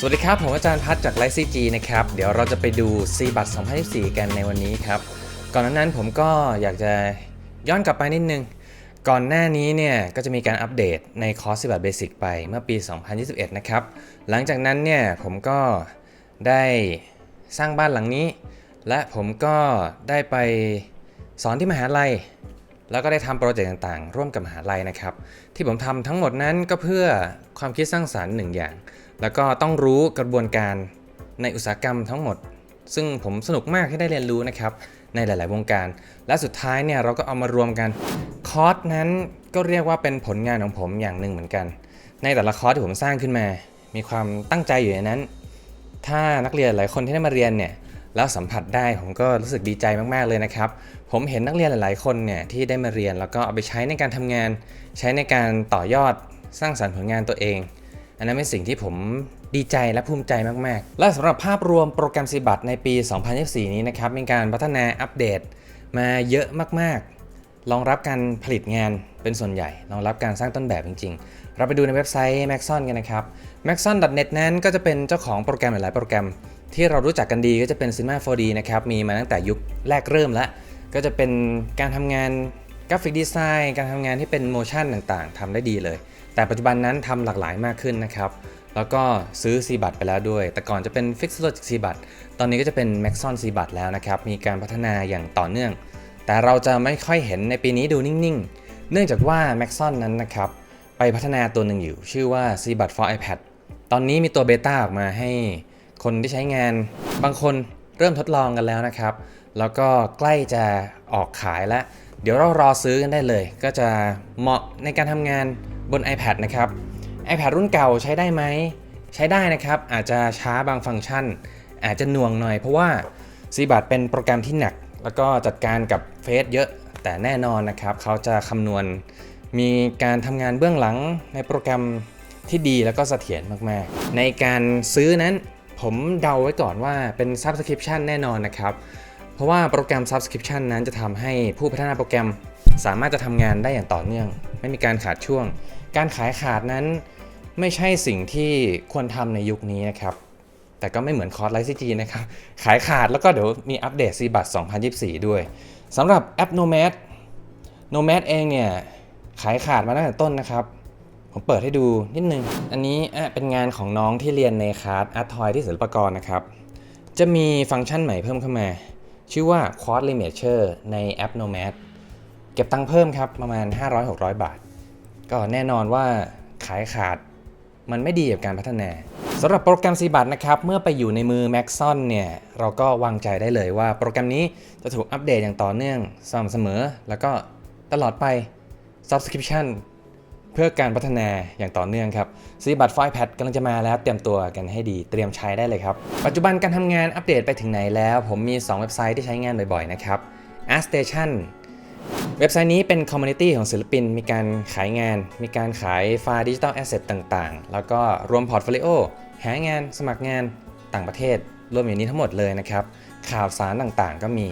สวัสดีครับ ผมอาจารย์พัฒจากไลซีจีนะครับ เดี๋ยวเราจะไปดูซีบัตร2024 กันในวันนี้ครับ ก่อนหน้านั้นผมก็อยากจะย้อนกลับไปนิดนึง ก่อนหน้านี้เนี่ยก็จะมีการอัปเดตในคอร์สซีบัตรเบสิกไปเมื่อปี 2021 นะครับ หลังจากนั้นเนี่ยผมก็ได้สร้างบ้านหลังนี้ และผมก็ได้ไปสอนที่มหาลัย แล้วก็ได้ทำโปรเจกต์ต่างๆ ร่วมกับมหาลัยนะครับ ที่ผมทำทั้งหมดนั้นก็เพื่อความคิดสร้างสารรค์หนึ่งอย่าง แล้วก็ต้องรู้กระบวนการในอุตสาหกรรมทั้งหมด ซึ่งผมสนุกมากที่ได้เรียนรู้นะครับในหลาย ๆ วงการ และสุดท้ายเนี่ยเราก็เอามารวมกัน คอร์สนั้นก็เรียกว่าเป็นผลงานของผมอย่างหนึ่งเหมือนกัน ในแต่ละคอร์สที่ผมสร้างขึ้นมา มีความตั้งใจอยู่ในนั้น ถ้านักเรียนหลายคนที่ได้มาเรียนเนี่ยแล้วสัมผัสได้ผมก็รู้สึกดีใจมาก ๆ เลยนะครับ ผมเห็นนักเรียนหลาย ๆ คนเนี่ยที่ได้มาเรียนแล้วก็เอาไปใช้ในการทำงาน ใช้ในการต่อยอดสร้างสรรค์ผลงานตัวเอง อันนั้นเป็นสิ่งที่ผมดีใจและภูมิใจมากๆ และสำหรับภาพรวมโปรแกรมซีบัตในปี 2024 นี้นะครับมีการพัฒนาอัปเดตมาเยอะมากๆ รองรับการผลิตงานเป็นส่วนใหญ่ รองรับการสร้างต้นแบบจริง ๆ เราไปดูในเว็บไซต์ Maxon กันนะครับ maxon.net นั้นก็จะเป็นเจ้าของโปรแกรมหลายๆโปรแกรม ที่เรารู้จักกันดีก็จะเป็น Cinema 4D นะครับ มีมาตั้งแต่ยุคแรกเริ่มแล้ว ก็จะเป็นการทำงานกราฟิกดีไซน์ การทำงานที่เป็นโมชั่นต่างๆทำได้ดีเลย แต่ปัจจุบันนั้นทำหลากหลายมากขึ้นนะครับ แล้วก็ซื้อ C บัตไปแล้วด้วย แต่ก่อนจะเป็น Fixlogic C บัตตอนนี้ก็จะเป็น Maxon C บัตแล้วนะครับ มีการพัฒนาอย่างต่อเนื่อง แต่เราจะไม่ค่อยเห็นในปีนี้ดูนิ่งๆ เนื่องจากว่า Maxon นั้นนะครับไปพัฒนาตัวหนึ่งอยู่ ชื่อว่า C b u t for iPad ตอนนี้มีตัวเบต้าออกมาให้คนที่ใช้งาน บางคนเริ่มทดลองกันแล้วนะครับ แล้วก็ใกล้จะออกขายแล้ว เดี๋ยวเรารอซื้อกันได้เลย ก็จะเหมาะในการทำงาน บน iPad นะครับ iPad รุ่นเก่าใช้ได้ไหม ใช้ได้นะครับ อาจจะช้าบางฟังก์ชัน อาจจะหน่วงหน่อย เพราะว่า c b u t เป็นโปรแกรมที่หนัก แล้วก็จัดการกับเฟซเยอะ แต่แน่นอนนะครับ เขาจะคำนวณ มีการทำงานเบื้องหลังในโปรแกรมที่ดีแล้วก็เสถียรมาก ๆ ในการซื้อนั้นผมเดาไว้ก่อนว่าเป็น Subscription แน่นอนนะครับ เพราะว่าโปรแกรม Subscription นั้นจะทำให้ผู้พัฒนาโปรแกรมสามารถจะทำงานได้อย่างต่อเนื่อง ไม่มีการขาดช่วง การขายขาดนั้นไม่ใช่สิ่งที่ควรทำในยุคนี้นะครับ แต่ก็ไม่เหมือนคอร์สไลฟ์ซีจีนะครับ ขายขาดแล้วก็เดี๋ยวมีอัปเดตซีบัต2024 ด้วยสำหรับแอป Nomad Nomad เองเนี่ยขายขาดมาตั้งแต่ต้นนะครับ ผมเปิดให้ดูนิดนึง อันนี้เป็นงานของน้องที่เรียนในคลาสอาร์ทอยที่ศิลปากรนะครับ จะมีฟังก์ชันใหม่เพิ่มเข้ามา ชื่อว่า Quad Limature ในแอป Nomad เก็บตังค์เพิ่มครับ ประมาณ 500-600 บาท ก็แน่นอนว่าขายขาดมันไม่ดีกับการพัฒนาสำหรับโปรแกรม c บัตนะครับ เมื่อไปอยู่ในมือ Maxon เนี่ย เราก็วางใจได้เลยว่าโปรแกรมนี้จะถูกอัปเดตอย่างต่อเนื่องสม่ำเสมอ แล้วก็ตลอดไป Subscription เพื่อการพัฒนาอย่างต่อเนื่องครับ c บัตไฟแพดกำลังจะมาแล้วเตรียมตัวกันให้ดีเตรียมใช้ได้เลยครับ ปัจจุบันการทำงานอัปเดตไปถึงไหนแล้ว ผมมี 2 เว็บไซต์ที่ใช้งานบ่อยๆนะครับ ArtStation เว็บไซต์นี้เป็นคอมมูนิตี้ของศิลปิน มีการขายงาน มีการขายไฟล์ดิจิทัลแอสเซทต่างๆ แล้วก็รวมพอร์ตโฟลิโอ หางานสมัครงานต่างประเทศ รวมอยู่นี้ทั้งหมดเลยนะครับ ข่าวสารต่างๆ ก็มี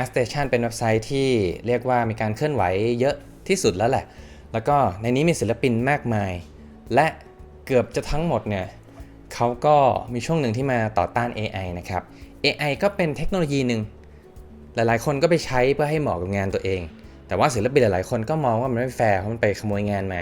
a s t a t i o n เป็นเว็บไซต์ที่เรียกว่ามีการเคลื่อนไหวเยอะที่สุดแล้วแหละ แล้วก็ในนี้มีศิลปินมากมาย และเกือบจะทั้งหมดเนี่ยเขาก็มีช่วงหนึ่งที่มาต่อต้าน AI นะครับ AI ก็เป็นเทคโนโลยีหนึ่ง หลายๆ คนก็ไปใช้เพื่อให้เหมาะกับงานตัวเอง แต่ว่าศิลปินหลายๆ คนก็มองว่ามันไม่แฟร์เพราะมันไปขโมยงานมา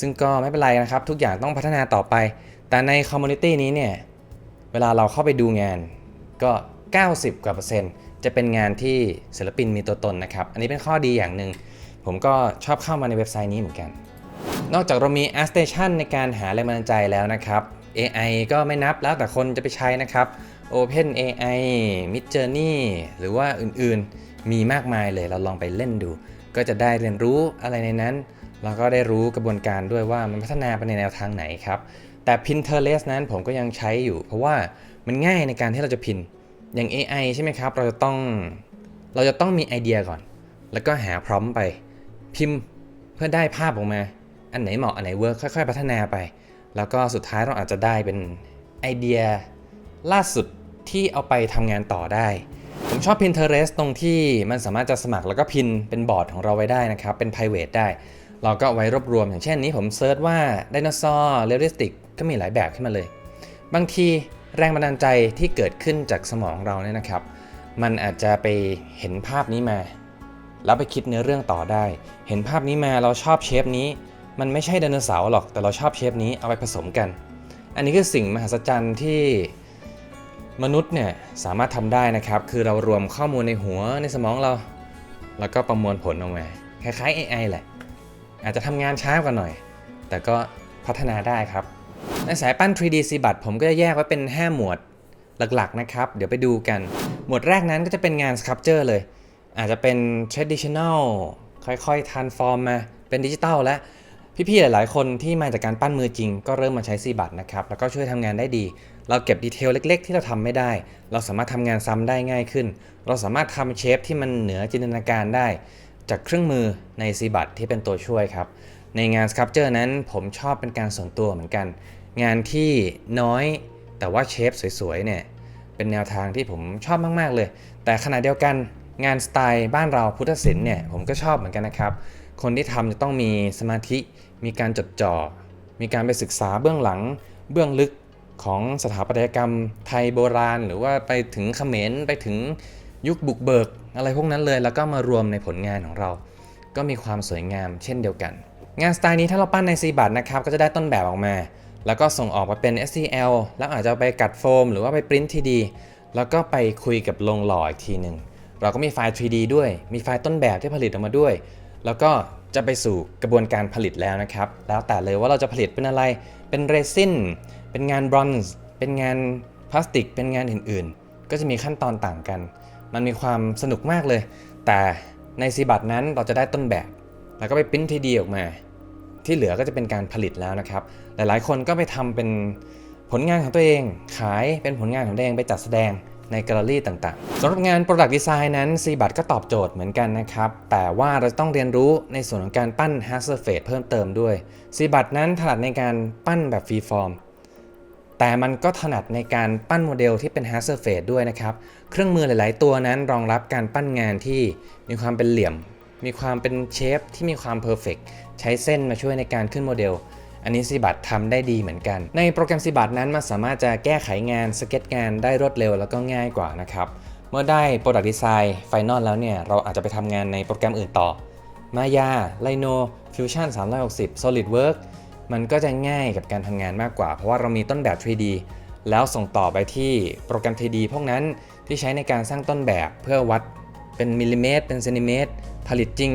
ซึ่งก็ไม่เป็นไรนะครับ ทุกอย่างต้องพัฒนาต่อไป แต่ในคอมมูนิตี้นี้เนี่ย เวลาเราเข้าไปดูงานก็ 90 กว่าเปอร์เซ็นต์ จะเป็นงานที่ศิลปินมีตัวตนนะครับ อันนี้เป็นข้อดีอย่างหนึ่ง ผมก็ชอบเข้ามาในเว็บไซต์นี้เหมือนกัน นอกจากเรามี a r t Station ในการหาแรงบันดาลใจแล้วนะครับ AI ก็ไม่นับแล้วแต่คนจะไปใช้นะครับ Open AI Mid Journey หรือว่าอื่นๆ มีมากมายเลยเราลองไปเล่นดู ก็จะได้เรียนรู้อะไรในนั้นแล้วก็ได้รู้กระบวนการด้วยว่ามันพัฒนาไปในแนวทางไหนครับ แต่ Pinterest นั้นผมก็ยังใช้อยู่ เพราะว่ามันง่ายในการที่เราจะพินอย่าง AI ใช่ไหมครับ เราจะต้องเราจะต้องมีไอเดียก่อน แล้วก็หาพร้อมไป พิมพ์เพื่อได้ภาพออกมา อันไหนเหมาะอันไหนเวิร์กค่อย ๆ พัฒนาไป แล้วก็สุดท้ายเราอาจจะได้เป็นไอเดียล่าสุด ที่เอาไปทำงานต่อได้ ผมชอบ Pinterest ตรงที่มันสามารถจะสมัครแล้วก็พินเป็นบอร์ดของเราไว้ได้นะครับ เป็น private ได้ เราก็ไว้รวบรวม อย่างเช่นนี้ผมเซิร์ชว่าไดโนเสาร์เรียลลิสติกก็มีหลายแบบขึ้นมาเลย บางทีแรงบันดาลใจที่เกิดขึ้นจากสมองเราเนี่ยนะครับ มันอาจจะไปเห็นภาพนี้มา แล้วไปคิดเนื้อเรื่องต่อได้ เห็นภาพนี้มาเราชอบเชฟนี้ มันไม่ใช่ไดโนเสาร์หรอกแต่เราชอบเชฟนี้เอาไปผสมกัน อันนี้คือสิ่งมหัศจรรย์ที่ มนุษย์เนี่ยสามารถทำได้นะครับ คือเรารวมข้อมูลในหัวในสมองเรา แล้วก็ประมวลผลออกมาคล้ายๆ AI แหละ อาจจะทำงานช้ากว่าหน่อย แต่ก็พัฒนาได้ครับ ในสายปั้น 3D c บัตผมก็จะแยกไว้เป็น 5 หมวดหลักๆนะครับ เดี๋ยวไปดูกัน หมวดแรกนั้นก็จะเป็นงาน sculpture เลย อาจจะเป็น traditional ค่อยๆ transform มาเป็นดิจิตอลและ พี่ๆ หลายๆ คนที่มาจากการปั้นมือจริง ก็เริ่มมาใช้ซีบัตนะครับ แล้วก็ช่วยทำงานได้ดี เราเก็บดีเทลเล็ก ๆ ที่เราทำไม่ได้ เราสามารถทำงานซ้ำได้ง่ายขึ้น เราสามารถทำเชฟที่มันเหนือจินตนาการได้ จากเครื่องมือในซีบัตที่เป็นตัวช่วยครับ ในงาน Sculpture นั้นผมชอบเป็นการส่วนตัวเหมือนกัน งานที่น้อยแต่ว่าเชฟสวยๆ เนี่ยเป็นแนวทางที่ผมชอบมากๆ เลย แต่ขณะเดียวกันงานสไตล์บ้านเราพุทธศิลป์เนี่ยผมก็ชอบเหมือนกันนะครับ คนที่ทำจะต้องมีสมาธิ มีการจดจ่อ มีการไปศึกษาเบื้องหลัง เบื้องลึกของสถาปัตยกรรมไทยโบราณ หรือว่าไปถึงเขมรไปถึงยุคบุกเบิก อะไรพวกนั้นเลย แล้วก็มารวมในผลงานของเรา ก็มีความสวยงามเช่นเดียวกัน งานสไตล์นี้ถ้าเราปั้นในซีบัตนะครับก็จะได้ต้นแบบออกมา แล้วก็ส่งออกมาเป็น STL แล้วอาจจะไปกัดโฟม หรือว่าไปปริ้นทีดีแล้วก็ไปคุยกับโรงหล่ออีกทีหนึ่งเราก็มีไฟล์ 3D ด้วย มีไฟล์ต้นแบบที่ผลิตออกมาด้วย แล้วก็จะไปสู่กระบวนการผลิตแล้วนะครับ แล้วแต่เลยว่าเราจะผลิตเป็นอะไร เป็นเรซิน เป็นงานบรอนซ์ เป็นงานพลาสติก เป็นงานอื่นๆ ก็จะมีขั้นตอนต่างกัน มันมีความสนุกมากเลย แต่ในซีบัตนั้นเราจะได้ต้นแบบ แล้วก็ไปปริ้นทีดีออกมา ที่เหลือก็จะเป็นการผลิตแล้วนะครับ หลายๆ คนก็ไปทำเป็นผลงานของตัวเอง ขายเป็นผลงานของตัวเองไปจัดแสดง ในแกลเลอรี่ต่างๆสำหรับงาน Product Design นั้น c b a t ก็ตอบโจทย์เหมือนกันนะครับ แต่ว่าเราต้องเรียนรู้ในส่วนของการปั้น h a s e r f a c e เพิ่มเติมด้วย c b a t นั้นถนัดในการปั้นแบบฟรีฟอร์มแต่มันก็ถนัดในการปั้นโมเดลที่เป็น h a s e r f a c e ด้วยนะครับ เครื่องมือหลาย ๆ ตัวนั้นรองรับการปั้นงานที่มีความเป็นเหลี่ยม มีความเป็นเชฟที่มีความเพอร์เฟกใช้เส้นมาช่วยในการขึ้นโมเดล อันนี้ซีบัตทำได้ดีเหมือนกัน ในโปรแกรมซีบัตนั้นมันสามารถจะแก้ไขงานสเก็ตงานได้รวดเร็วแล้วก็ง่ายกว่านะครับเมื่อได้ Product Design Final แล้วเนี่ย เราอาจจะไปทำงานในโปรแกรมอื่นต่อ Maya, Rhino, Fusion 360 SolidWorks มันก็จะง่ายกับการทำงานมากกว่า เพราะว่าเรามีต้นแบบ 3D แล้วส่งต่อไปที่โปรแกรม 3D พวกนั้นที่ใช้ในการสร้างต้นแบบเพื่อวัดเป็นมิลลิเมตรเป็นเซนติเมตรผลิตจริง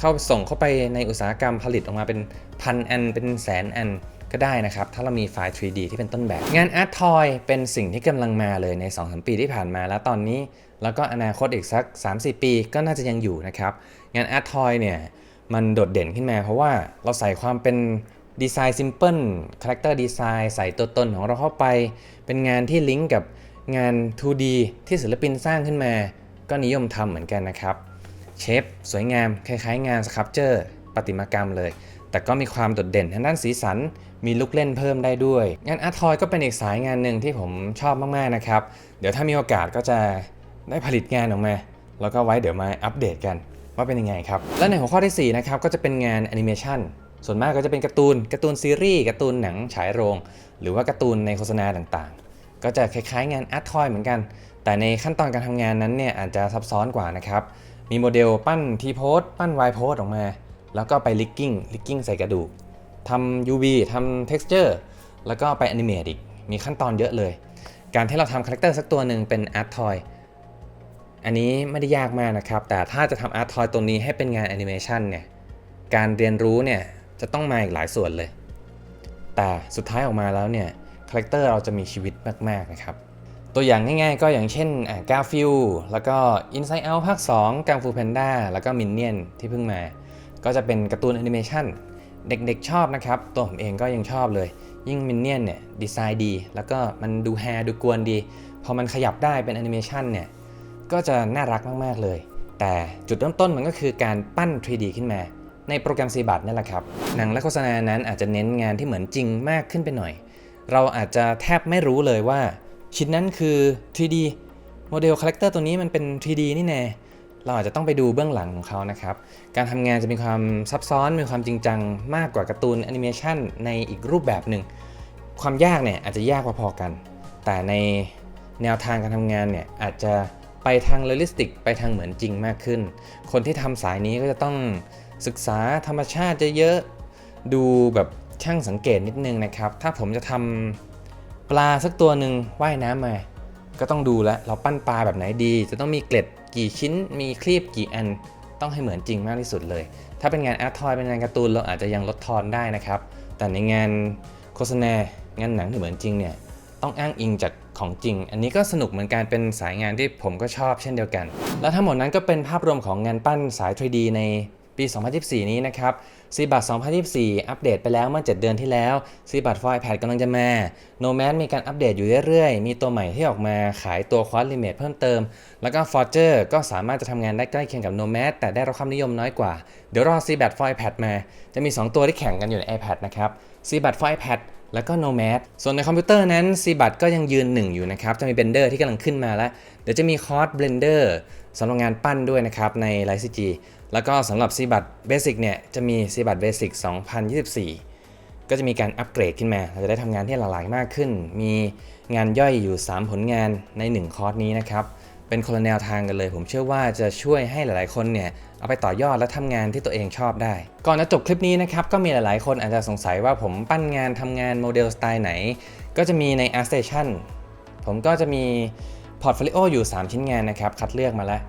เข้าส่งเข้าไปในอุตสาหกรรมผลิตออกมาเป็นพันอัน เป็นแสนอันก็ได้นะครับ ถ้าเรามีไฟล์ 3D ที่เป็นต้นแบบ งาน Art Toy เป็นสิ่งที่กำลังมาเลยใน 2-3 ปีที่ผ่านมาแล้วตอนนี้ แล้วก็อนาคตอีกสัก 3-4 ปีก็น่าจะยังอยู่นะครับ งาน Art Toy เนี่ย มันโดดเด่นขึ้นมา เพราะว่าเราใส่ความเป็นดีไซน์ซิมเพิลคาแรคเตอร์ดีไซน์ใส่ตัวตนของเราเข้าไป เป็นงานที่ลิงก์กับงาน 2D ที่ศิลปินสร้างขึ้นมา ก็นิยมทำเหมือนกันนะครับ เชฟสวยงามคล้ายๆ งานสครับเจอร์ประติมากรรมเลย แต่ก็มีความโดดเด่นทางด้านสีสัน มีลูกเล่นเพิ่มได้ด้วย งานอาร์ทอยก็เป็นอีกสายงานหนึ่งที่ผมชอบมากๆนะครับ เดี๋ยวถ้ามีโอกาสก็จะได้ผลิตงานออกมา แล้วก็ไว้เดี๋ยวมาอัปเดตกันว่าเป็นยังไงครับ และในหัวข้อที่4นะครับก็จะเป็นงานแอนิเมชันส่วนมากก็จะเป็นการ์ตูนการ์ตูนซีรีส์การ์ตูนหนังฉายโรง หรือว่าการ์ตูนในโฆษณาต่างๆ ก็จะคล้ายๆ งานอาร์ทอยเหมือนกัน แต่ในขั้นตอนการทำงานนั้นเนี่ยอาจจะซับซ้อนกว่านะครับ มีโมเดลปั้น T โพสปั้น Y โพสออกมา แล้วก็ไปลิกกิ้งลิกกิ้งใส่กระดูกทำ UV ทำ texture แล้วก็ไป animate อีก มีขั้นตอนเยอะเลย การที่เราทำคาแรคเตอร์สักตัวหนึ่งเป็น art toy อันนี้ไม่ได้ยากมากนะครับ แต่ถ้าจะทำ art toy ตัวนี้ให้เป็นงาน animation เนี่ย การเรียนรู้เนี่ยจะต้องมาอีกหลายส่วนเลย แต่สุดท้ายออกมาแล้วเนี่ยคาแรคเตอร์เราจะมีชีวิตมาก ๆ นะครับ ตัวอย่างง่ายๆ ก็อย่างเช่นกาฟิลแล้วก็ Inside Out ภาค2กังฟูแพนด้าแล้วก็มินเนี่ยนที่เพิ่งมา ก็จะเป็นการ์ตูนแอนิเมชันเด็กๆชอบนะครับ ตัวผมเองก็ยังชอบเลย ยิ่งมินเนี่ยนเนี่ยดีไซน์ดี แล้วก็มันดูแฮดูกวนดี พอมันขยับได้เป็นแอนิเมชันเนี่ย ก็จะน่ารักมากๆเลย แต่จุดเริ่มต้นมันก็คือการปั้น 3D ขึ้นมา ในโปรแกรมซีบัตนี่แหละครับ หนังและโฆษณานั้นอาจจะเน้นงานที่เหมือนจริงมากขึ้นไปหน่อย เราอาจจะแทบไม่รู้เลยว่า ชิ้นนั้นคือ 3D โมเดลคาแรคเตอร์ตัวนี้มันเป็น 3D นี่แน่เราอาจจะต้องไปดูเบื้องหลังของเขานะครับ การทำงานจะมีความซับซ้อน มีความจริงจังมากกว่าการ์ตูนแอนิเมชันในอีกรูปแบบหนึ่ง ความยากเนี่ยอาจจะยากพอๆกัน แต่ในแนวทางการทำงานเนี่ยอาจจะไปทางเรียลลิสติก ไปทางเหมือนจริงมากขึ้น คนที่ทำสายนี้ก็จะต้องศึกษาธรรมชาติเยอะๆ ดูแบบช่างสังเกตนิดนึงนะครับ ถ้าผมจะทำ ปลาสักตัวหนึ่งว่ายน้ำมา ก็ต้องดูแลวเราปั้นปลาแบบไหนดี จะต้องมีเกล็ดกี่ชิ้น มีคลีบกี่อัน ต้องให้เหมือนจริงมากที่สุดเลย ถ้าเป็นงานอาร์ตทอยเป็นงานการ์ตูนเราอาจจะยังลดทอนได้นะครับ แต่ในงานโฆษณางานหนังที่เหมือนจริงเนี่ยต้องอ้างอิงจากของจริง อันนี้ก็สนุกเหมือนกันเป็นสายงานที่ผมก็ชอบเช่นเดียวกัน แล้วทั้งหมดนั้นก็เป็นภาพรวมของงานปั้นสาย 3D ใน ปี 2024 นี้นะครับซีบัต2024 อัปเดตไปแล้วเมื่อ 7 เดือนที่แล้วซีบัต for iPad กำลังจะมา Nomad มีการอัปเดตอยู่เรื่อยๆ มีตัวใหม่ที่ออกมาขายตัว Quad Limit เพิ่มเติม แล้วก็ Forger ก็สามารถจะทำงานได้ใกล้เคียงกับ Nomad แต่ได้รับความนิยมน้อยกว่า เดี๋ยวรอ c b a t for iPad มา จะมี 2 ตัวที่แข่งกันอยู่ใน iPad นะครับ c b a t for iPad แล้วก็ Nomad ส่วนในคอมพิวเตอร์นั้น c b a t ก็ยังยืนหนึ่งอยู่นะครับ จะมี Blender ที่กำลังขึ้นมาแล้ว เดี๋ยวจะมีคอร์ส Blender สำหรับงานปั้นด้วยนะครับ ใน l i c g แล้วก็สำหรับ c b a t Basic เนี่ยจะมี c b a t Basic 2024 ก็จะมีการอัปเกรดขึ้นมา เราจะได้ทำงานที่หลากหลายมากขึ้น มีงานย่อยอยู่ 3 ผลงานใน 1 คอร์สนี้นะครับ เป็นคนละแนวทางกันเลย ผมเชื่อว่าจะช่วยให้หลายๆคนเนี่ยเอาไปต่อยอดและทำงานที่ตัวเองชอบได้ ก่อนจะจบคลิปนี้นะครับ ก็มีหลายๆ คนอาจจะสงสัยว่าผมปั้นงานทำงานโมเดลสไตล์ไหน ก็จะมีใน ArtStation ผมก็จะมีพอร์ตโฟลิโออยู่ 3 ชิ้นงานนะครับ คัดเลือกมาแล้ว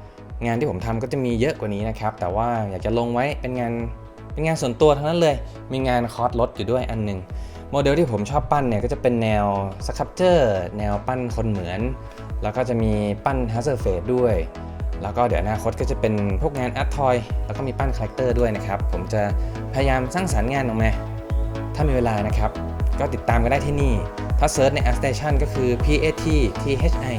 งานที่ผมทำก็จะมีเยอะกว่านี้นะครับ แต่ว่าอยากจะลงไว้เป็นงานเป็นงานส่วนตัวทั้งนั้นเลย มีงานคอร์สรถอยู่ด้วยอันหนึ่งโมเดลที่ผมชอบปั้นเนี่ยก็จะเป็นแนวสครับเจอร์แนวปั้นคนเหมือน แล้วก็จะมีปั้นฮัสเซอร์เฟสด้วย แล้วก็เดี๋ยวอนาคตก็จะเป็นพวกงานอาร์ตทอยแล้วก็มีปั้นคาแรคเตอร์ด้วยนะครับ ผมจะพยายามสร้างสรรค์งานออกมาถ้ามีเวลานะครับ ก็ติดตามกันได้ที่นี่ ถ้าเซิร์ชใน a r t Station ก็คือ P A T T H I